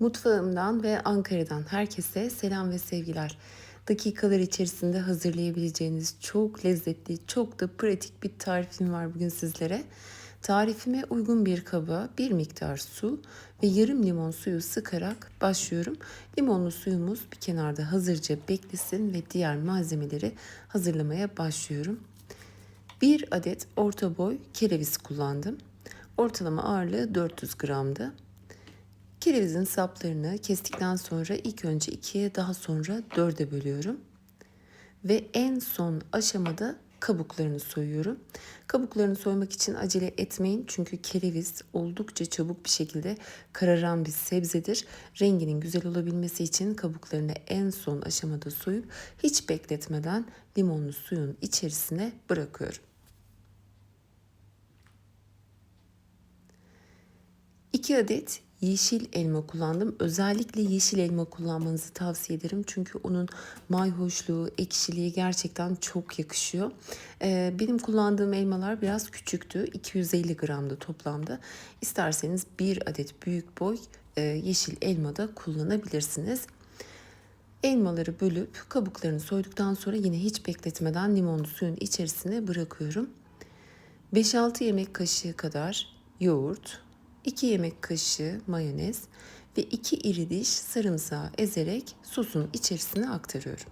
Mutfağımdan ve Ankara'dan herkese selam ve sevgiler. Dakikalar içerisinde hazırlayabileceğiniz çok lezzetli, çok da pratik bir tarifim var bugün sizlere. Tarifime uygun bir kaba bir miktar su ve yarım limon suyu sıkarak başlıyorum. Limonlu suyumuz bir kenarda hazırca beklesin ve diğer malzemeleri hazırlamaya başlıyorum. Bir adet orta boy kereviz kullandım. Ortalama ağırlığı 400 gramdı. Kerevizin saplarını kestikten sonra ilk önce ikiye daha sonra dörde bölüyorum. Ve en son aşamada kabuklarını soyuyorum. Kabuklarını soymak için acele etmeyin çünkü kereviz oldukça çabuk bir şekilde kararan bir sebzedir. Renginin güzel olabilmesi için kabuklarını en son aşamada soyup hiç bekletmeden limonlu suyun içerisine bırakıyorum. 2 adet yeşil elma kullandım. Özellikle yeşil elma kullanmanızı tavsiye ederim. Çünkü onun mayhoşluğu, ekşiliği gerçekten çok yakışıyor. Ee, benim kullandığım elmalar biraz küçüktü. 250 gramdı toplamda. İsterseniz bir adet büyük boy e, yeşil elma da kullanabilirsiniz. Elmaları bölüp kabuklarını soyduktan sonra yine hiç bekletmeden limonlu suyun içerisine bırakıyorum. 5-6 yemek kaşığı kadar yoğurt, 2 yemek kaşığı mayonez ve 2 iri diş sarımsağı ezerek sosun içerisine aktarıyorum.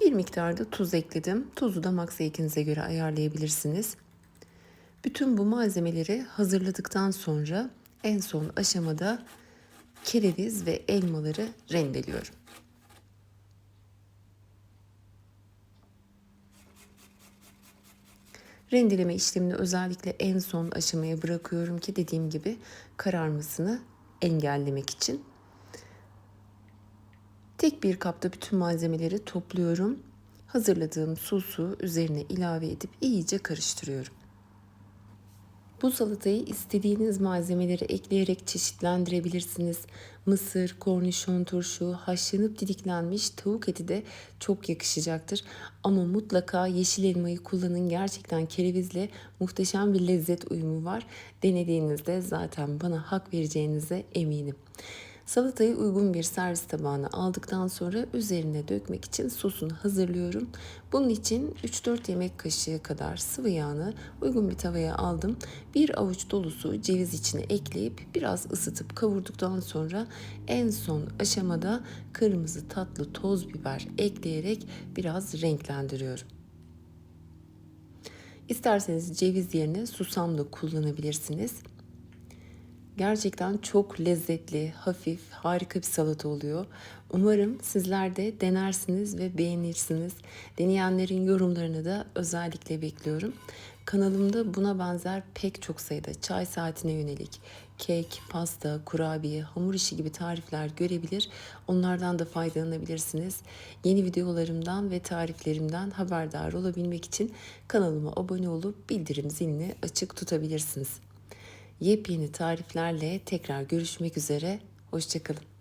Bir miktarda tuz ekledim. Tuzu damak zevkinize göre ayarlayabilirsiniz. Bütün bu malzemeleri hazırladıktan sonra en son aşamada kereviz ve elmaları rendeliyorum. Rendeleme işlemini özellikle en son aşamaya bırakıyorum ki dediğim gibi kararmasını engellemek için. Tek bir kapta bütün malzemeleri topluyorum. Hazırladığım sosu üzerine ilave edip iyice karıştırıyorum. Bu salatayı istediğiniz malzemeleri ekleyerek çeşitlendirebilirsiniz. Mısır, kornişon turşu, haşlanıp didiklenmiş tavuk eti de çok yakışacaktır. Ama mutlaka yeşil elmayı kullanın. Gerçekten kerevizle muhteşem bir lezzet uyumu var. Denediğinizde zaten bana hak vereceğinize eminim. Salatayı uygun bir servis tabağına aldıktan sonra üzerine dökmek için sosunu hazırlıyorum. Bunun için 3-4 yemek kaşığı kadar sıvı yağını uygun bir tavaya aldım. Bir avuç dolusu ceviz içine ekleyip biraz ısıtıp kavurduktan sonra en son aşamada kırmızı tatlı toz biber ekleyerek biraz renklendiriyorum. İsterseniz ceviz yerine susam da kullanabilirsiniz. Gerçekten çok lezzetli, hafif, harika bir salata oluyor. Umarım sizler de denersiniz ve beğenirsiniz. Deneyenlerin yorumlarını da özellikle bekliyorum. Kanalımda buna benzer pek çok sayıda çay saatine yönelik kek, pasta, kurabiye, hamur işi gibi tarifler görebilir. Onlardan da faydalanabilirsiniz. Yeni videolarımdan ve tariflerimden haberdar olabilmek için kanalıma abone olup bildirim zilini açık tutabilirsiniz. Yepyeni tariflerle tekrar görüşmek üzere. Hoşçakalın.